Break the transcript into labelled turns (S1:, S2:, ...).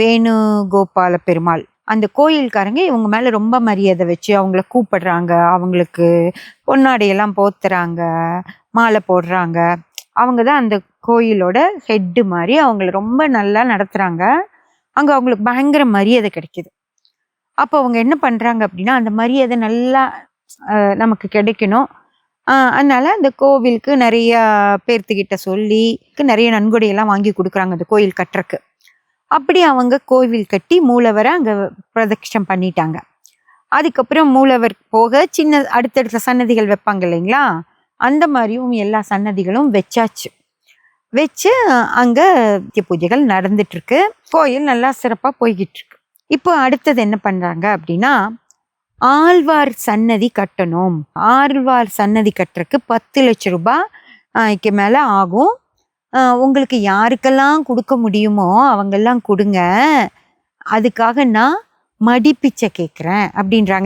S1: வேணுகோபால பெருமாள் அந்த கோயில்காரங்க இவங்க மேலே ரொம்ப மரியாதை வச்சு அவங்கள கூப்பிடுறாங்க. அவங்களுக்கு பொன்னாடையெல்லாம் போத்துறாங்க மாலை போடுறாங்க. அவங்க தான் அந்த கோயிலோட ஹெட்டு மாதிரி அவங்கள ரொம்ப நல்லா நடத்துகிறாங்க அங்கே அவங்களுக்கு பயங்கர மரியாதை கிடைக்குது. அப்போ அவங்க என்ன பண்ணுறாங்க அப்படின்னா அந்த மரியாதை நல்லா நமக்கு கிடைக்கணும். அதனால் அந்த கோவிலுக்கு நிறையா பேர்த்துக்கிட்ட சொல்லி நிறைய நன்கொடையெல்லாம் வாங்கி கொடுக்குறாங்க அந்த கோயில் கட்டுறக்கு அப்படி அவங்க கோவில் கட்டி மூலவரை அங்கே பிரதட்சணம் பண்ணிட்டாங்க. அதுக்கப்புறம் மூலவர் போக சின்ன அடுத்தடுத்த சன்னதிகள் வைப்பாங்க இல்லைங்களா? அந்த மாதிரியும் எல்லா சன்னதிகளும் வச்சாச்சு. வச்சு அங்கே பூஜைகள் நடந்துட்டுருக்கு. கோயில் நல்லா சிறப்பாக போய்கிட்டு இருக்கு இப்போ அடுத்தது என்ன பண்ணுறாங்க அப்படின்னா ஆழ்வார் சன்னதி கட்டணும். ஆழ்வார் சன்னதி கட்டுறதுக்கு பத்து லட்ச ரூபாய்க்கு மேலே ஆகும். உங்களுக்கு யாருக்கெல்லாம் கொடுக்க முடியுமோ அவங்கெல்லாம் கொடுங்க. அதுக்காக நான் மடிப்பிச்சை கேட்குறேன் அப்படின்றாங்க.